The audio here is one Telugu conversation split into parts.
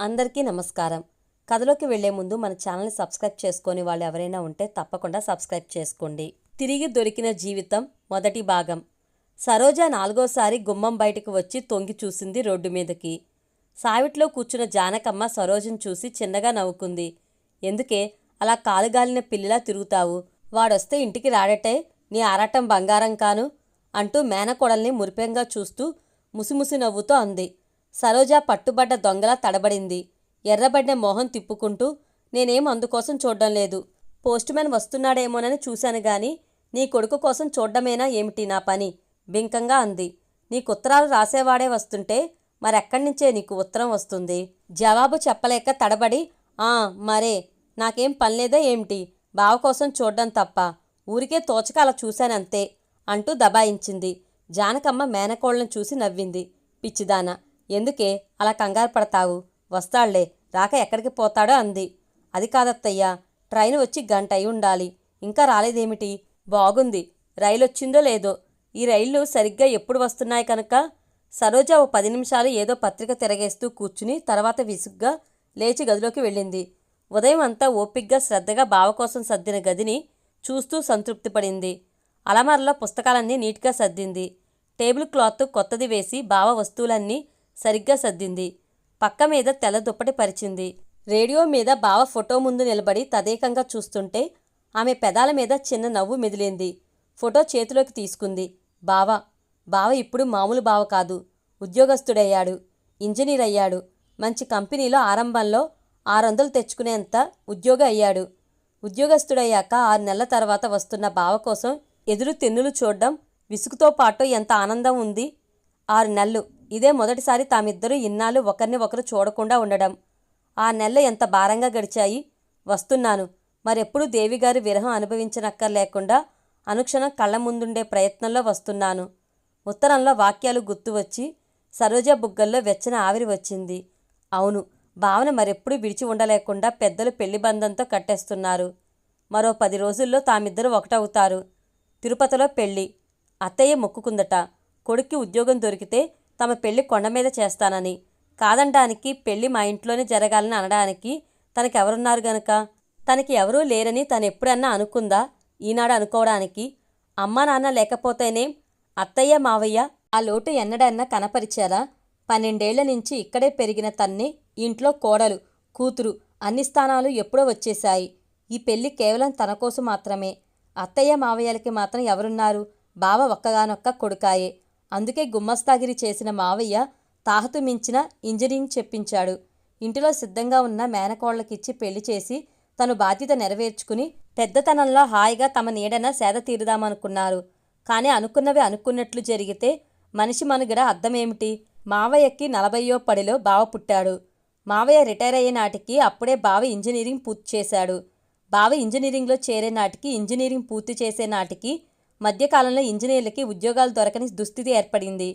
అందరికీ నమస్కారం. కథలోకి వెళ్ళే ముందు మన ఛానల్ని సబ్స్క్రైబ్ చేసుకొని వాళ్ళు ఎవరైనా ఉంటే తప్పకుండా సబ్స్క్రైబ్ చేసుకోండి. తిరిగి దొరికిన జీవితం మొదటి భాగం. సరోజ నాలుగోసారి గుమ్మం బయటకు వచ్చి తొంగి చూసింది రోడ్డు మీదకి. సావిట్లో కూర్చున్న జానకమ్మ సరోజను చూసి చిన్నగా నవ్వుకుంది. ఎందుకే? అలా కాలుగాలిన పిల్లిలా తిరుగుతావు. వాడొస్తే ఇంటికి రాడటే. నీ ఆరాటం బంగారం కాను అంటూ మేనకోడల్ని మురిపెంగా చూస్తూ ముసిముసి నవ్వుతో అంది. సరోజ పట్టుబడ్డ దొంగలా తడబడింది. ఎర్రబడ్డ మొహం తిప్పుకుంటూ నేనేం అందుకోసం చూడడం లేదు. పోస్టుమ్యాన్ వస్తున్నాడేమోనని చూశాను గాని నీ కొడుకు కోసం చూడ్డమేనా ఏమిటి నా పని? బింకంగా అంది. నీకు ఉత్తరాలు రాసేవాడే వస్తుంటే మరెక్కడి నుంచే నీకు ఉత్తరం వస్తుంది. జవాబు చెప్పలేక తడబడి ఆ మరే నాకేం పనిలేదా ఏమిటి? బావ కోసం చూడడం తప్ప. ఊరికే తోచక అలా చూశానంతే అంటూ దబాయించింది. జానకమ్మ మేనకోళ్ళను చూసి నవ్వింది. పిచ్చిదానా ఎందుకే అలా కంగారు పడతావు? వస్తాళ్ళే రాక ఎక్కడికి పోతాడో అంది. అది కాదత్తయ్యా ట్రైన్ వచ్చి గంట అయి ఉండాలి. ఇంకా రాలేదేమిటి? బాగుంది. రైలు వచ్చిందో లేదో? ఈ రైళ్ళు సరిగ్గా ఎప్పుడు వస్తున్నాయి కనుక? సరోజ ఓ పది నిమిషాలు ఏదో పత్రిక తిరగేస్తూ కూర్చుని తర్వాత విసుగ్గా లేచి గదిలోకి వెళ్ళింది. ఉదయం అంతా ఓపిగ్గా శ్రద్ధగా బావ కోసం సర్దిన గదిని చూస్తూ సంతృప్తి పడింది. అలమారలో పుస్తకాలన్నీ నీట్గా సర్దింది. టేబుల్ క్లాత్ కొత్తది వేసి బావ వస్తువులన్నీ సరిగ్గా సర్దింది. పక్క మీద తెల్ల దుప్పటి పరిచింది. రేడియో మీద బావ ఫోటో ముందు నిలబడి తదేకంగా చూస్తుంటే ఆమె పెదాల మీద చిన్న నవ్వు మెదిలింది. ఫోటో చేతిలోకి తీసుకుంది. బావ బావ ఇప్పుడు మామూలు బావ కాదు. ఉద్యోగస్తుడయ్యాడు. ఇంజనీర్ అయ్యాడు. మంచి కంపెనీలో ఆరంభంలో ఆరు వందలు తెచ్చుకునేంత ఉద్యోగ అయ్యాడు. ఉద్యోగస్తుడయ్యాక ఆరు నెలల తర్వాత వస్తున్న బావ కోసం ఎదురు తెన్నులు చూడడం విసుగుతో పాటు ఎంత ఆనందం ఉంది. ఆరు నెలలు ఇదే మొదటిసారి తామిద్దరూ ఇన్నాళ్ళు ఒకరిని ఒకరు చూడకుండా ఉండడం. ఆ నెలలు ఎంత భారంగా గడిచాయి. వస్తున్నాను. మరెప్పుడు దేవిగారి విరహం అనుభవించనక్కర్లేకుండా అనుక్షణం కళ్ళ ముందుండే ప్రయత్నంలో వస్తున్నాను. ఉత్తరంలో వాక్యాలు గుర్తువచ్చి సరోజ బుగ్గల్లో వెచ్చన ఆవిరి వచ్చింది. అవును భావన మరెప్పుడు విడిచి ఉండలేకుండా పెద్దలు పెళ్ళి బంధంతో కట్టేస్తున్నారు. మరో పది రోజుల్లో తామిద్దరూ ఒకటవుతారు. తిరుపతిలో పెళ్ళి. అత్తయ్య మొక్కుకుందట. కొడుక్కి ఉద్యోగం దొరికితే తమ పెళ్ళి కొండ మీద చేస్తానని. కాదనడానికి పెళ్ళి మా ఇంట్లోనే జరగాలని అనడానికి తనకెవరున్నారు గనక? తనకి ఎవరూ లేరని తను ఎప్పుడన్నా అనుకుందా? ఈనాడు అనుకోవడానికి అమ్మా నాన్న లేకపోతేనేం అత్తయ్య మావయ్య ఆ లోటు ఎన్నడన్నా కనపరిచారా? పన్నెండేళ్ళ నుంచి ఇక్కడే పెరిగిన తన్ని ఇంట్లో కోడలు కూతురు అన్ని స్థానాలు ఎప్పుడో వచ్చేశాయి. ఈ పెళ్ళి కేవలం తన కోసం మాత్రమే. అత్తయ్య మావయ్యలకి మాత్రం ఎవరున్నారు? బావ ఒక్కగానొక్క కొడుకాయే. అందుకే గుమ్మస్తాగిరి చేసిన మావయ్య తాహతు మించిన ఇంజనీరింగ్ చెప్పించాడు. ఇంటిలో సిద్ధంగా ఉన్న మేనకోళ్ళకిచ్చి పెళ్ళి చేసి తను బాధ్యత నెరవేర్చుకుని పెద్దతనంలో హాయిగా తమ నీడన సేద తీరుదామనుకున్నారు. కానీ అనుకున్నవి అనుకున్నట్లు జరిగితే మనిషి మనుగడ అర్థమేమిటి? మావయ్యకి నలభయో పడిలో బావ పుట్టాడు. మావయ్య రిటైర్ అయ్యే నాటికి అప్పుడే బావ ఇంజనీరింగ్ పూర్తి చేశాడు. బావ ఇంజనీరింగ్లో చేరే నాటికి ఇంజనీరింగ్ పూర్తి చేసే నాటికి మధ్యకాలంలో ఇంజనీర్లకి ఉద్యోగాలు దొరకని దుస్థితి ఏర్పడింది.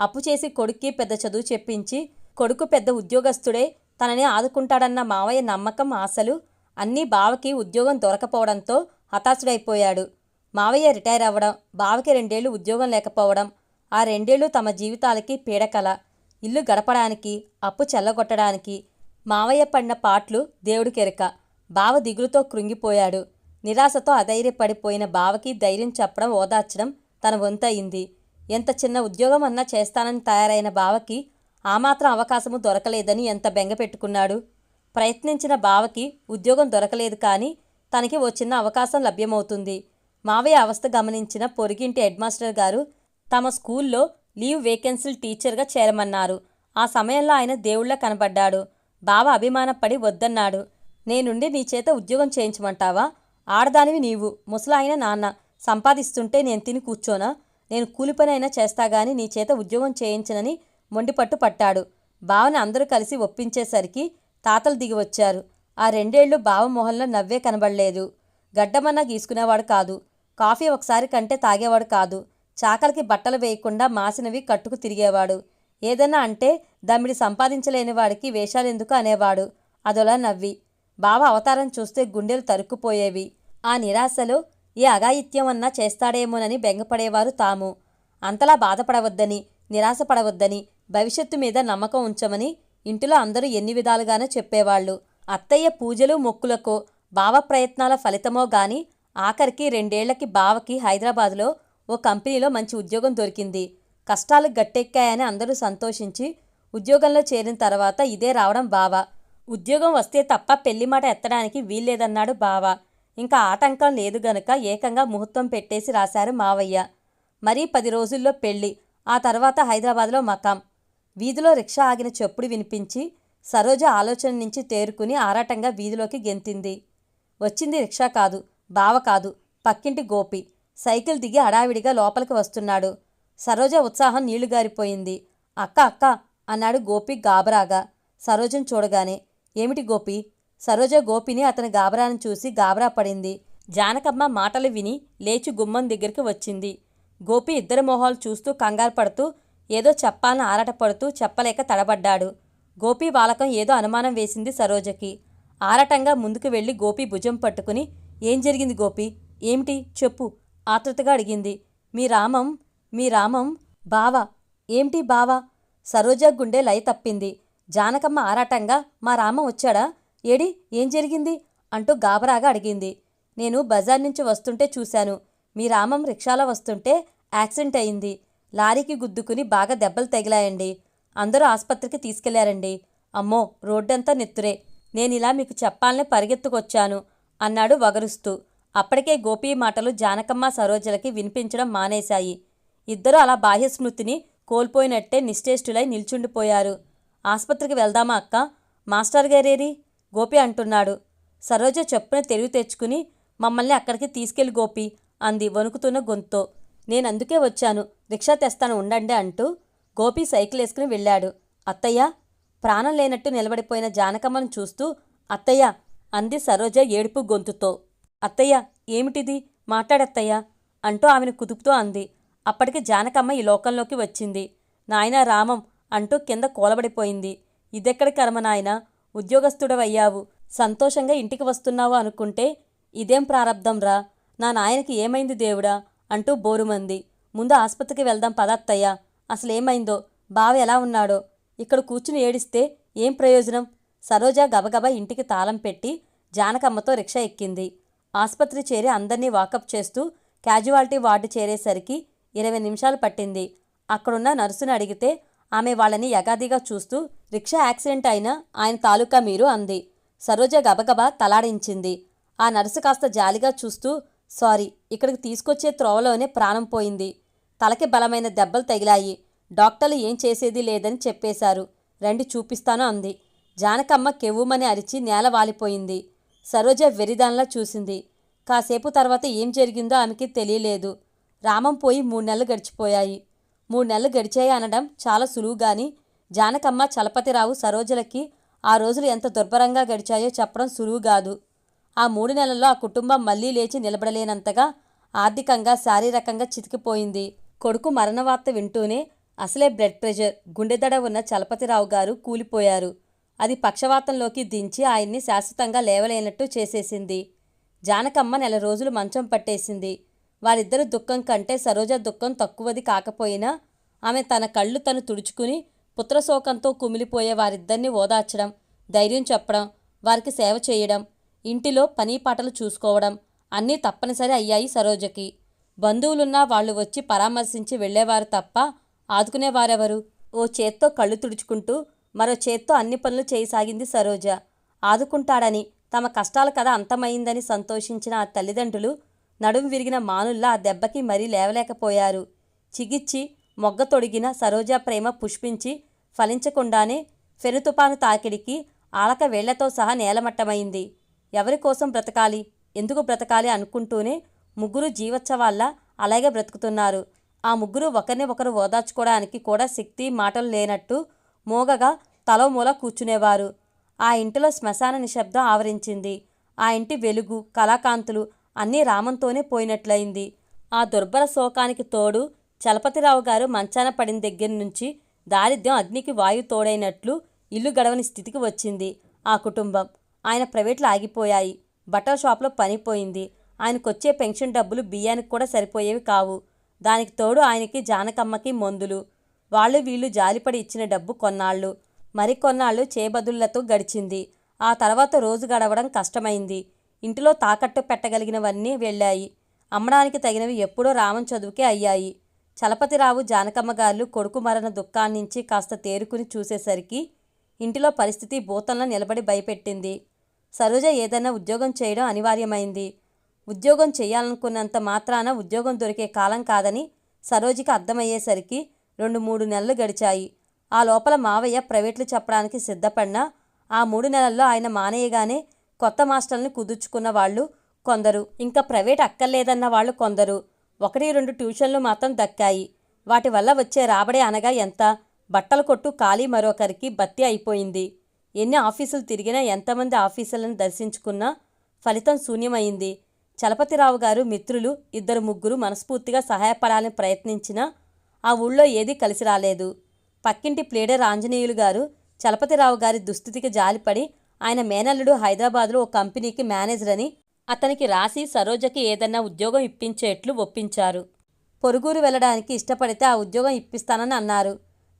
అప్పు చేసి కొడుక్కి పెద్ద చదువు చెప్పించి కొడుకు పెద్ద ఉద్యోగస్తుడే తనని ఆదుకుంటాడన్న మావయ్య నమ్మకం ఆశలు అన్నీ బావకి ఉద్యోగం దొరకపోవడంతో హతాశుడైపోయాడు. మావయ్య రిటైర్ అవ్వడం బావకి రెండేళ్ళు ఉద్యోగం లేకపోవడం ఆ రెండేళ్ళు తమ జీవితాలకి పీడకల. ఇల్లు గడపడానికి అప్పు చెల్లగొట్టడానికి మావయ్య పడిన పాట్లు దేవుడికెరక. బావ దిగులుతో కృంగిపోయాడు. నిరాశతో అధైర్యపడిపోయిన బావకి ధైర్యం చెప్పడం ఓదార్చడం తన వంతయింది ఎంత చిన్న ఉద్యోగం అన్నా చేస్తానని తయారైన బావకి ఆ మాత్రం అవకాశము దొరకలేదని ఎంత బెంగ పెట్టుకున్నాడు. ప్రయత్నించిన బావకి ఉద్యోగం దొరకలేదు కానీ తనకి ఓ చిన్న అవకాశం లభ్యమవుతుంది. మావయ్య అవస్థ గమనించిన పొరిగింటి హెడ్మాస్టర్ గారు తమ స్కూల్లో లీవ్ వేకెన్సీలు టీచర్గా చేరమన్నారు. ఆ సమయంలో ఆయన దేవుళ్ళ కనబడ్డాడు. బావ అభిమానపడి వద్దన్నాడు. నేనుండి నీ చేత ఉద్యోగం చేయించమంటావా? ఆడదానివి నీవు. ముసలాయన నాన్న సంపాదిస్తుంటే నేను తిని కూర్చోనా? నేను కూలి చేస్తాగాని అయినా నీ చేత ఉద్యోగం చేయించనని మొండిపట్టు పట్టాడు. బావని అందరూ కలిసి ఒప్పించేసరికి తాతలు దిగి వచ్చారు. ఆ రెండేళ్ళు బావ మొహంలో నవ్వే కనబడలేదు. గడ్డమన్నా గీసుకునేవాడు కాదు. కాఫీ ఒకసారి కంటే తాగేవాడు కాదు. చాకలికి బట్టలు వేయకుండా మాసినవి కట్టుకు తిరిగేవాడు. ఏదన్నా అంటే దమ్మిడి సంపాదించలేని వాడికి వేషాలెందుకు అనేవాడు. అదొలా నవ్వి. బావ అవతారం చూస్తే గుండెలు తరుక్కుపోయేవి. ఆ నిరాశలో ఏ అఘాయిత్యం అన్నా చేస్తాడేమోనని బెంగపడేవారు తాము. అంతలా బాధపడవద్దని నిరాశపడవద్దని భవిష్యత్తు మీద నమ్మకం ఉంచమని ఇంటిలో అందరూ ఎన్ని విధాలుగానో చెప్పేవాళ్ళు. అత్తయ్య పూజలు మొక్కులకో బావ ప్రయత్నాల ఫలితమో గాని ఆఖరికి రెండేళ్ళకి బావకి హైదరాబాదులో ఓ కంపెనీలో మంచి ఉద్యోగం దొరికింది. కష్టాలు గట్టెక్కాయని అందరూ సంతోషించి ఉద్యోగంలో చేరిన తర్వాత ఇదే రావడం బావ. ఉద్యోగం వస్తే తప్ప పెళ్ళి మాట ఎత్తడానికి వీల్లేదన్నాడు బావ. ఇంకా ఆటంకం లేదు గనుక ఏకంగా ముహూర్తం పెట్టేసి రాశారు మావయ్య. మరీ పది రోజుల్లో పెళ్ళి ఆ తర్వాత హైదరాబాద్లో మకాం. వీధిలో రిక్షా ఆగిన చెప్పుడు వినిపించి సరోజ ఆలోచన నుంచి తేరుకుని ఆరాటంగా వీధిలోకి గెంతింది. వచ్చింది రిక్షా కాదు బావ కాదు పక్కింటి గోపి. సైకిల్ దిగి అడావిడిగా లోపలికి వస్తున్నాడు. సరోజ ఉత్సాహం నీళ్ళు గారిపోయింది. అక్క అక్క అన్నాడు గోపి గాబరాగా సరోజను చూడగానే ఏమిటి గోపి? సరోజ గోపిని అతని గాబరాను చూసి గాబరా పడింది. జానకమ్మ మాటలు విని లేచి గుమ్మం దగ్గరికి వచ్చింది. గోపి ఇద్దరి మొహాలు చూస్తూ కంగారు పడుతూ ఏదో చెప్పాలని ఆరాటపడుతూ చెప్పలేక తడబడ్డాడు. గోపి బాలకం ఏదో అనుమానం వేసింది సరోజకి. ఆరటంగా ముందుకు వెళ్ళి గోపి భుజం పట్టుకుని ఏం జరిగింది గోపి? ఏమిటి? చెప్పు ఆతృతగా అడిగింది. మీ రామం మీ రామం బావా. ఏమిటి బావా? సరోజ గుండె లయ తప్పింది. జానకమ్మ ఆరాటంగా మా రామ వచ్చాడా? ఏడి ఏం జరిగింది? అంటూ గాబరాగా అడిగింది. నేను బజార్ నుంచి వస్తుంటే చూశాను. మీ రామం రిక్షాలో వస్తుంటే యాక్సిడెంట్ అయింది. లారీకి గుద్దుకుని బాగా దెబ్బలు తగిలాయండి. అందరూ ఆసుపత్రికి తీసుకెళ్ళారండి. అమ్మో రోడ్డంతా నెత్తురే. నేనిలా మీకు చెప్పాలని పరిగెత్తుకొచ్చాను అన్నాడు వగరుస్తూ. అప్పటికే గోపి మాటలు జానకమ్మ సరోజలకి వినిపించడం మానేశాయి. ఇద్దరూ అలా బాహ్య స్మృతిని కోల్పోయినట్టే నిశ్చేష్టులై నిల్చుండిపోయారు. ఆసుపత్రికి వెళ్దామా అక్క? మాస్టర్ గారేరి? గోపి అంటున్నాడు. సరోజ చెప్పున తెలివి తెచ్చుకుని మమ్మల్ని అక్కడికి తీసుకెళ్ళి గోపి అంది వణుకుతున్న గొంతుతో. నేనందుకే వచ్చాను. రిక్షా తెస్తాను ఉండండి అంటూ గోపి సైకిల్ వేసుకుని వెళ్ళాడు. అత్తయ్య ప్రాణం లేనట్టు నిలబడిపోయిన జానకమ్మను చూస్తూ అత్తయ్య అంది సరోజ ఏడుపు గొంతుతో. అత్తయ్య ఏమిటిది? మాట్లాడత్తయ్య అంటూ ఆమెను కుదుపుతూ అంది. అప్పటికి జానకమ్మ ఈ లోకంలోకి వచ్చింది. నాయనా రామం అంటూ కింద కూలబడిపోయింది. ఇదెక్కడి కర్మ నాయనా? ఉద్యోగస్తుడవయ్యావు. సంతోషంగా ఇంటికి వస్తున్నావు అనుకుంటే ఇదేం ప్రారంధంరా నా నాయనకి ఏమైంది దేవుడా అంటూ బోరుమంది. ముందు ఆసుపత్రికి వెళ్దాం పదత్తయ్య. అసలేమైందో? బావ ఎలా ఉన్నాడో? ఇక్కడ కూర్చుని ఏడిస్తే ఏం ప్రయోజనం సరోజ గబగబా ఇంటికి తాళం పెట్టి జానకమ్మతో రిక్షా ఎక్కింది. ఆసుపత్రి చేరి అందర్నీ వాకప్ చేస్తూ క్యాజువాలిటీ వార్డు చేరేసరికి ఇరవై నిమిషాలు పట్టింది. అక్కడున్న నర్సుని అడిగితే ఆమె వాళ్ళని యగాదిగా చూస్తూ రిక్షా యాక్సిడెంట్ అయినా ఆయన తాలూకా మీరు అంది. సరోజ గబగబా తలాడించింది. ఆ నర్సు కాస్త జాలిగా చూస్తూ సారీ ఇక్కడికి తీసుకొచ్చే త్రోవలోనే ప్రాణం పోయింది. తలకి బలమైన దెబ్బలు తగిలాయి. డాక్టర్లు ఏం చేసేది లేదని చెప్పేశారు. రండి చూపిస్తాను అంది. జానకమ్మ కెవ్వుమని అరిచి నేల వాలిపోయింది. సరోజ వెరిదాన్లా చూసింది. కాసేపు తర్వాత ఏం జరిగిందో ఆమెకి తెలియలేదు. రామం పోయి మూడు నెలలు గడిచిపోయాయి. మూడు నెలలు గడిచాయి అనడం చాలా సులువుగాని జానకమ్మ చలపతిరావు సరోజలకి ఆ రోజులు ఎంత దుర్భరంగా గడిచాయో చెప్పడం సులువు కాదు ఆ మూడు నెలల్లో ఆ కుటుంబం మళ్ళీ లేచి నిలబడలేనంతగా ఆర్థికంగా శారీరకంగా చితికిపోయింది. కొడుకు మరణవార్త వింటూనే అసలే బ్లడ్ ప్రెషర్ గుండెదడ ఉన్న చలపతిరావు గారు కూలిపోయారు. అది పక్షవాతంలోకి దించి ఆయన్ని శాశ్వతంగా లేవలేనట్టు చేసేసింది. జానకమ్మ నెల రోజులు మంచం పట్టేసింది. వారిద్దరు దుఃఖం కంటే సరోజ దుఃఖం తక్కువది కాకపోయినా ఆమె తన కళ్ళు తను తుడుచుకుని పుత్రశోకంతో కుమిలిపోయే వారిద్దరిని ఓదార్చడం ధైర్యం చెప్పడం వారికి సేవ చేయడం ఇంటిలో పని పాటలు చూసుకోవడం అన్నీ తప్పనిసరి అయ్యాయి సరోజకి. బంధువులున్నా వాళ్ళు వచ్చి పరామర్శించి వెళ్ళేవారు తప్ప ఆదుకునేవారెవరు? ఓ చేత్తో కళ్ళు తుడుచుకుంటూ మరో చేత్తో అన్ని పనులు చేయసాగింది సరోజ. ఆదుకుంటాడని తమ కష్టాల కథ అంతమైందని సంతోషించిన ఆ తల్లిదండ్రులు నడుం విరిగిన మానుల్లా ఆ దెబ్బకి మరీ లేవలేకపోయారు. చిగిచ్చి మొగ్గ తొడిగిన సరోజా ప్రేమ పుష్పించి ఫలించకుండానే ఫెనుతుపాను తాకిడికి ఆలక వేళ్ళతో సహా నేలమట్టమైంది. ఎవరి కోసం బ్రతకాలి? ఎందుకు బ్రతకాలి అనుకుంటూనే ముగ్గురు జీవోత్సవాల్లా అలాగే బ్రతుకుతున్నారు. ఆ ముగ్గురు ఒకరిని ఒకరు ఓదార్చుకోవడానికి కూడా శక్తి మాటలు లేనట్టు మోగగా తలోమూల కూర్చునేవారు. ఆ ఇంటిలో శ్మశాన నిశ్శబ్దం ఆవరించింది. ఆ ఇంటి వెలుగు కళాకాంతులు అన్నీ రామంతోనే పోయినట్లయింది. ఆ దుర్భర శోకానికి తోడు చలపతిరావు గారు మంచాన పడిన దగ్గర నుంచి దారిద్ర్యం అగ్నికి వాయు తోడైనట్లు ఇల్లు గడవని స్థితికి వచ్చింది ఆ కుటుంబం. ఆయన ప్రైవేట్లు ఆగిపోయాయి. బట్టల షాప్లో పనిపోయింది. ఆయనకొచ్చే పెన్షన్ డబ్బులు బియ్యానికి కూడా సరిపోయేవి కావు. దానికి తోడు ఆయనకి జానకమ్మకి మందులు. వాళ్ళు వీళ్ళు జాలిపడి ఇచ్చిన డబ్బు కొన్నాళ్ళు. మరికొన్నాళ్ళు చేబదుళ్ళతో గడిచింది. ఆ తర్వాత రోజు గడవడం కష్టమైంది. ఇంటిలో తాకట్టు పెట్టగలిగినవన్నీ వెళ్ళాయి. అమ్మడానికి తగినవి ఎప్పుడో రామన్ చదువుకే అయ్యాయి. చలపతిరావు జానకమ్మ గారు కొడుకు మరణ దుఃఖాన్నించి కాస్త తేరుకుని చూసేసరికి ఇంటిలో పరిస్థితి భూతంలో నిలబడి భయపెట్టింది. సరోజ ఏదైనా ఉద్యోగం చేయడం అనివార్యమైంది. ఉద్యోగం చేయాలనుకున్నంత మాత్రాన ఉద్యోగం దొరికే కాలం కాదని సరోజికి అర్థమయ్యేసరికి రెండు మూడు నెలలు గడిచాయి. ఆ లోపల మావయ్య ప్రైవేట్లు చెప్పడానికి సిద్ధపడినా ఆ మూడు నెలల్లో ఆయన మానేయగానే కొత్త మాస్టర్ని కుదుర్చుకున్న వాళ్ళు కొందరు ఇంకా ప్రైవేట్ అక్కర్లేదన్న వాళ్ళు కొందరు. ఒకటి రెండు ట్యూషన్లు మాత్రం దక్కాయి. వాటి వల్ల వచ్చే రాబడి అనగా ఎంత? బట్టల కొట్టు ఖాళీ మరొకరికి బత్తి అయిపోయింది. ఎన్ని ఆఫీసులు తిరిగినా ఎంతమంది ఆఫీసులను దర్శించుకున్నా ఫలితం శూన్యమైంది. చలపతిరావు గారు మిత్రులు ఇద్దరు ముగ్గురు మనస్ఫూర్తిగా సహాయపడాలని ప్రయత్నించినా ఆ ఊళ్ళో ఏదీ కలిసి రాలేదు. పక్కింటి ప్లేడర్ ఆంజనేయులు గారు చలపతిరావు గారి దుస్థితికి జాలిపడి ఆయన మేనల్లుడు హైదరాబాద్లో ఓ కంపెనీకి మేనేజర్ అని అతనికి రాసి సరోజకి ఏదన్నా ఉద్యోగం ఇప్పించేట్లు ఒప్పించారు. పొరుగురు వెళ్ళడానికి ఇష్టపడితే ఆ ఉద్యోగం ఇప్పిస్తానని అన్నారు.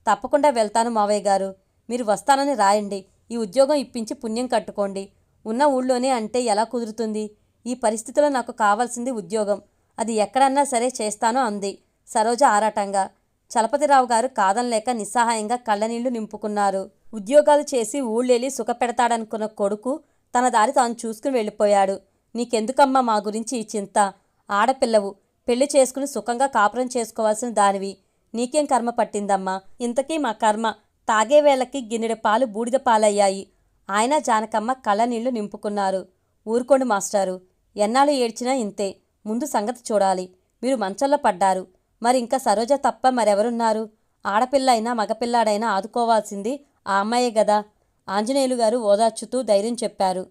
తప్పకుండా వెళ్తాను మావయ్య గారు. మీరు వస్తానని రాయండి. ఈ ఉద్యోగం ఇప్పించి పుణ్యం కట్టుకోండి. ఉన్న ఊళ్ళోనే అంటే ఎలా కుదురుతుంది? ఈ పరిస్థితిలో నాకు కావాల్సింది ఉద్యోగం. అది ఎక్కడన్నా సరే చేస్తాను అంది సరోజ ఆరాటంగా. చలపతిరావు గారు కాదనలేక నిస్సహాయంగా కళ్ళనీళ్ళు నింపుకున్నారు. ఉద్యోగాలు చేసి ఊళ్ళెళ్ళి సుఖపెడతాడనుకున్న కొడుకు తన దారి తాను చూసుకుని వెళ్ళిపోయాడు. నీకెందుకమ్మా మా గురించి ఈ చింత? ఆడపిల్లవు. పెళ్ళి చేసుకుని సుఖంగా కాపురం చేసుకోవాల్సిన దానివి. నీకేం కర్మ పట్టిందమ్మా? ఇంతకీ మా కర్మ? తాగే వేళకి గిన్నెడు పాలు బూడిద పాలయ్యాయి. ఆయన జానకమ్మ కళ్ళనీళ్ళు నింపుకున్నారు. ఊరుకోండి మాస్టారు. ఎన్నాళ్ళు ఏడ్చినా ఇంతే. ముందు సంగతి చూడాలి. మీరు మంచంలో పడ్డారు. మరి ఇంకా సరోజ తప్ప మరెవరున్నారు? ఆడపిల్ల అయినా మగపిల్లాడైనా ఆదుకోవాల్సింది ఆ అమ్మాయే గదా? ఆంజనేయులు గారు ఓదార్చుతూ ధైర్యం చెప్పారు.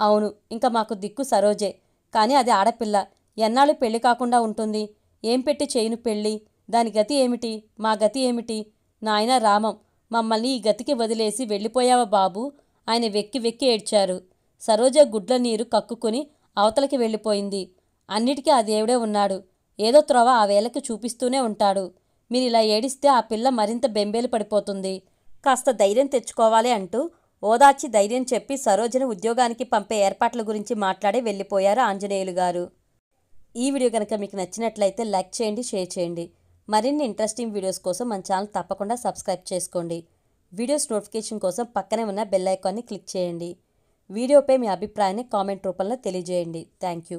అవును ఇంకా మాకు దిక్కు సరోజే. కానీ అది ఆడపిల్ల. ఎన్నాళ్ళు పెళ్ళి కాకుండా ఉంటుంది? ఏం పెట్టి చేయను పెళ్ళి? దాని గతి ఏమిటి? మా గతి ఏమిటి? నాయన రామం మమ్మల్ని ఈ గతికి వదిలేసి వెళ్ళిపోయావా బాబు? ఆయన వెక్కి వెక్కి ఏడ్చారు. సరోజ గుడ్ల నీరు కక్కుకుని అవతలకి వెళ్ళిపోయింది. అన్నిటికీ ఆ దేవుడే ఉన్నాడు. ఏదో త్రోవ ఆ వేళకి చూపిస్తూనే ఉంటాడు. మీరు ఇలా ఏడిస్తే ఆ పిల్ల మరింత బెంబేలు పడిపోతుంది. కాస్త ధైర్యం తెచ్చుకోవాలి అంటూ ఓదార్చి ధైర్యం చెప్పి సరోజని ఉద్యోగానికి పంపే ఏర్పాట్ల గురించి మాట్లాడి వెళ్ళిపోయారు ఆంజనేయులు గారు. ఈ వీడియో కనుక మీకు నచ్చినట్లయితే లైక్ చేయండి షేర్ చేయండి. మరిన్ని ఇంట్రెస్టింగ్ వీడియోస్ కోసం మన ఛానల్ తప్పకుండా సబ్స్క్రైబ్ చేసుకోండి. వీడియోస్ నోటిఫికేషన్ కోసం పక్కనే ఉన్న బెల్ ఐకాన్ని క్లిక్ చేయండి. వీడియోపై మీ అభిప్రాయాన్ని కామెంట్ రూపంలో తెలియజేయండి. Thank you.